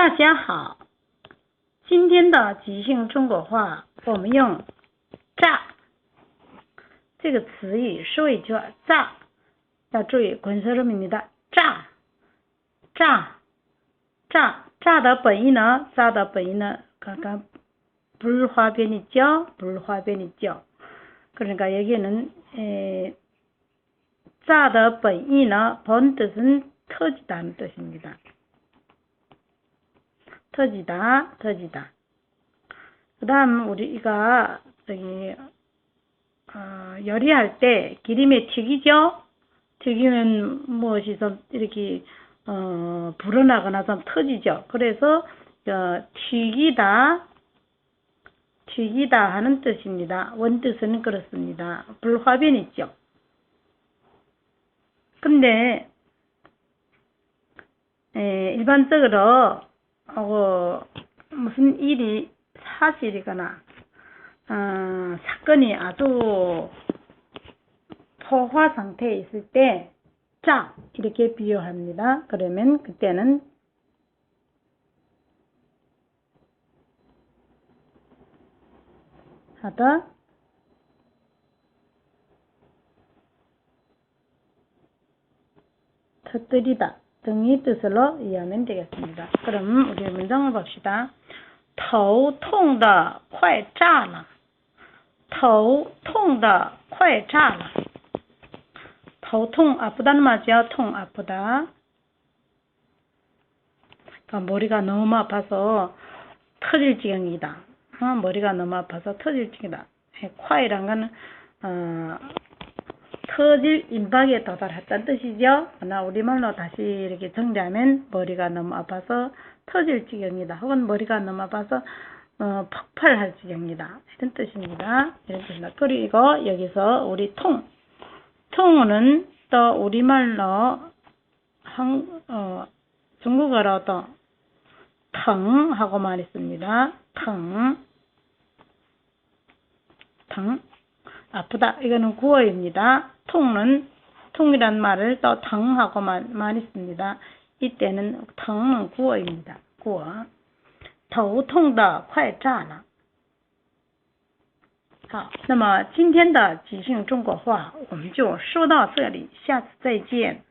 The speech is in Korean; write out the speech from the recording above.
大家好，今天的即兴中国话，我们用“炸”这个词语说一句“炸”，要注意滚粗着米米的“炸”、“炸”、“炸”、“炸”的本意呢？“炸”的本意呢？刚刚不是花边的焦，不是花边的焦，可是讲有些人，诶，“炸”的本意呢？彭德生特级党都是米的。 터지다, 터지다. 그 다음 우리가 저기 어, 요리할 때 기름에 튀기죠? 튀기면 무엇이 좀 이렇게 어, 불어나거나 좀 터지죠. 그래서 어, 튀기다, 튀기다 하는 뜻입니다. 원뜻은 그렇습니다. 불화변 있죠. 근데 에, 일반적으로 어, 무슨 일이 사실이거나 어, 사건이 아주 포화 상태에 있을 때 자, 이렇게 비유합니다. 그러면 그때는 하다 터뜨리다 등의 뜻으로 이해하면 되겠습니다. 그럼 우리 문장을 봅시다. 头痛的快炸了.头痛的快炸了.头통 아프다는 말이죠. 통 아프다. 그러니까 머리가 너무 아파서 터질 지경이다. 어, 머리가 너무 아파서 터질 지경이다. 콰이란 거는 어, 터질 임박에 도달했다는 뜻이죠. 나 우리말로 다시 이렇게 정리하면 머리가 너무 아파서 터질 지경이다. 혹은 머리가 너무 아파서 어, 폭발할 지경이다. 이런 뜻입니다. 이런 뜻입니다. 그리고 여기서 우리 통, 통은 또 우리말로 한, 어, 중국어로도 텅 하고 말했습니다. 텅, 텅. 아프다. 이거는 구어입니다. 통은 통이란 말을 또 텅하고 많이 씁니다. 이때는 텅은 구어입니다. 구어. 头痛的快炸了。好，那么今天的即兴中国话我们就说到这里，下次再见。